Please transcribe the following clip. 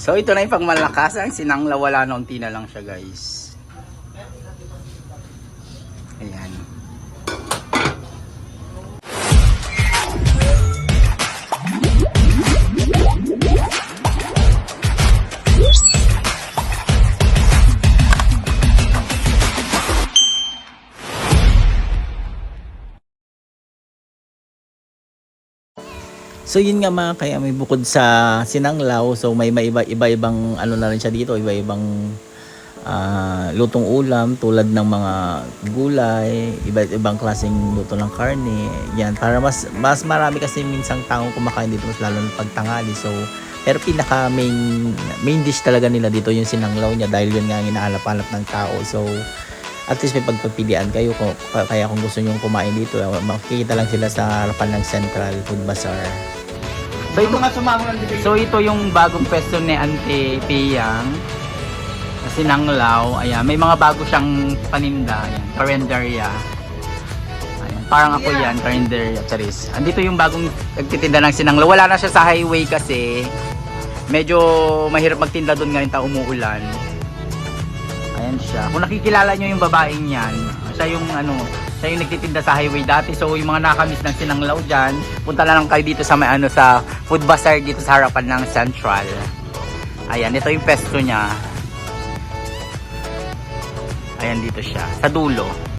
So ito na yung pagmalakas. Ang sinangla wala na unti lang siya guys. Ayan. So yun nga mga kaya may bukod sa sinanglaw, so may may iba, iba-ibang ano na rin siya dito, iba-ibang ah, lutong ulam tulad ng mga gulay, iba-ibang klaseng luto ng karne. Yan, para mas mas marami kasi minsang taong kumakain dito mas lalo na pagtangali. So pero pinaka main main dish talaga nila dito yung sinanglaw niya dahil yun nga ang inahalap-halap ng tao. So at least may pagpapilian kayo kung, kaya kung gusto nyo kumain dito makikita lang sila sa harapan ng Central Food Bazaar So ito nga sumangon So ito yung bagong pwesto ni Ante Piyang. na Sinanglaw. Ayan, may mga bago siyang paninda. Ayan, karinderya. Ayan, parang ako yan, karinderya, Charis. Andito yung bagong nagtitinda ng sinanglaw. Wala na siya sa highway kasi medyo mahirap magtinda doon ngayon ta umuulan. Ayan siya. Kung nakikilala nyo yung babaeng yan, siya yung ano, siya yung nagtitinda sa highway dati. So yung mga nakamiss ng sinanglaw dyan, punta na lang kayo dito sa may ano sa food bazaar dito sa harapan ng Central. Ayan, ito yung pesto niya. Ayan dito siya, sa dulo.